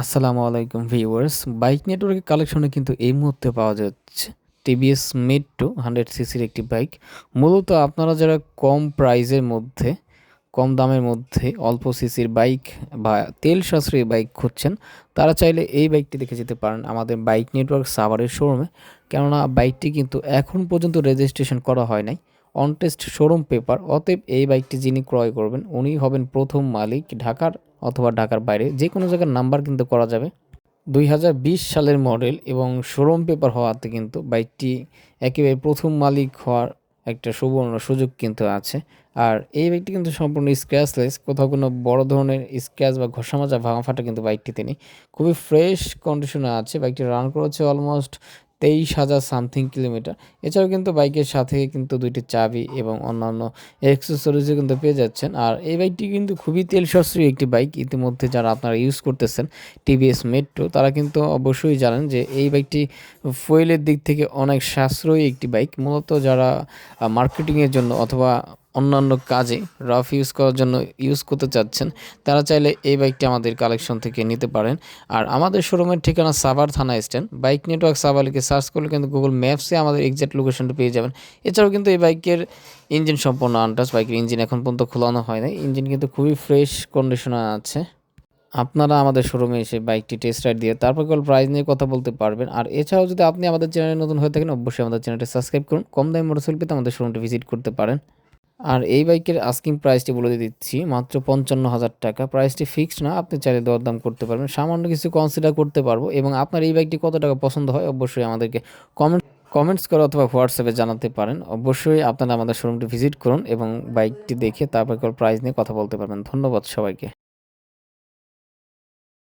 আসসালামু আলাইকুম viewers. Bike নেটওয়ার্কের কালেকশনে কিন্তু এই মুহূর্তে পাওয়া যাচ্ছে। টিভিএস মিড টু হান্ড্রেড সিসির একটি বাইক মূলত আপনারা যারা কম প্রাইজের মধ্যে, কম দামের মধ্যে অল্প সিসির বাইক বা তেল সাশ্রয়ী বাইক খুঁজছেন, তারা চাইলে এই বাইকটি দেখে যেতে পারেন আমাদের বাইক নেটওয়ার্ক সাভারের শোরুমে কেননা বাইকটি কিন্তু এখন পর্যন্ত রেজিস্ট্রেশন করা হয় নাই। অনটেস্ট শোরুম পেপার অতএব এই বাইকটি যিনি ক্রয় করবেন উনি হবেন প্রথম মালিক ঢাকার অথবা ঢাকার বাইরে, যে কোনো জায়গার নাম্বার কিন্তু করা যাবে। দুই হাজার বিশ সালের মডেল এবং শোরুম পেপার হওয়াতে কিন্তু বাইকটি একেবারে প্রথম মালিক হওয়ার একটা সুবর্ণ সুযোগ কিন্তু আছে। আর এই বাইকটি কিন্তু সম্পূর্ণ স্ক্র্যাচলেস কোথাও কোনো বড় ধরনের স্ক্র্যাচ বা ঘষা মাজা ভাঙা ফাটা কিন্তু বাইকটিতে নেই। খুবই ফ্রেশ কন্ডিশনে আছে। বাইকটি রান করেছে অলমোস্ট তেইশ হাজার সামথিং কিলোমিটার। এছাড়াও কিন্তু বাইকের সাথে কিন্তু দুইটি চাবি এবং অন্যান্য অ্যাক্সেসরিজও কিন্তু পেয়ে যাচ্ছেন। আর এই বাইকটি কিন্তু খুবই তেল সাশ্রয়ী একটি বাইক। ইতিমধ্যে যারা আপনারা ইউজ করতেছেন টিভিএস মেট্রো তারা কিন্তু অবশ্যই জানেন যে এই বাইকটি ফুয়েলের দিক থেকে অনেক সাশ্রয়ী একটি বাইক। মূলত যারা মার্কেটিংয়ের জন্য অথবা অন্যান্য কাজে রাফ ইউজ করার জন্য ইউজ করতে চাচ্ছেন, তারা চাইলে এই বাইকটি আমাদের কালেকশন থেকে নিতে পারেন। আর আমাদের শোরুমের ঠিকানা সাভার থানা স্ট্যান্ড। বাইক নেটওয়ার্ক সাভার লিখে সার্চ করলে কিন্তু গুগল ম্যাপসে আমাদের এক্সাক্ট লোকেশনটা পেয়ে যাবেন। এছাড়াও কিন্তু এই বাইকের ইঞ্জিন সম্পূর্ণ আনটাচ বাইকের ইঞ্জিন এখন পর্যন্ত খোলানো হয় না ইঞ্জিন কিন্তু খুবই ফ্রেশ কন্ডিশনে আছে। আপনারা আমাদের শোরুমে এসে বাইকটি টেস্ট রাইড দিয়ে তারপর কেবল প্রাইস নিয়ে কথা বলতে পারবেন। আর এছাড়াও যদি আপনি আমাদের চ্যানেলে নতুন হয়ে থাকেন, অবশ্যই আমাদের চ্যানেলটি সাবস্ক্রাইব করুন। কম দামে মোটরসাইকেল পেতে আমাদের শোরুমটি ভিজিট করতে পারেন। আর এই বাইকের আস্কিং প্রাইসটি বলে দিচ্ছি, মাত্র পঞ্চান্ন হাজার টাকা। প্রাইসটি ফিক্সড না, আপনি চাইলে দরদাম করতে পারবেন। সামান্য কিছু কনসিডার করতে পারব এবং আপনার এই বাইকটি কত টাকা পছন্দ হয় অবশ্যই আমাদেরকে কমেন্ট কমেন্টস করে অথবা হোয়াটসঅ্যাপে জানাতে পারেন। অবশ্যই আপনারা আমাদের শোরুমটি ভিজিট করুন এবং বাইকটি দেখে তারপর প্রাইস নিয়ে কথা বলতে পারবেন। ধন্যবাদ সবাইকে।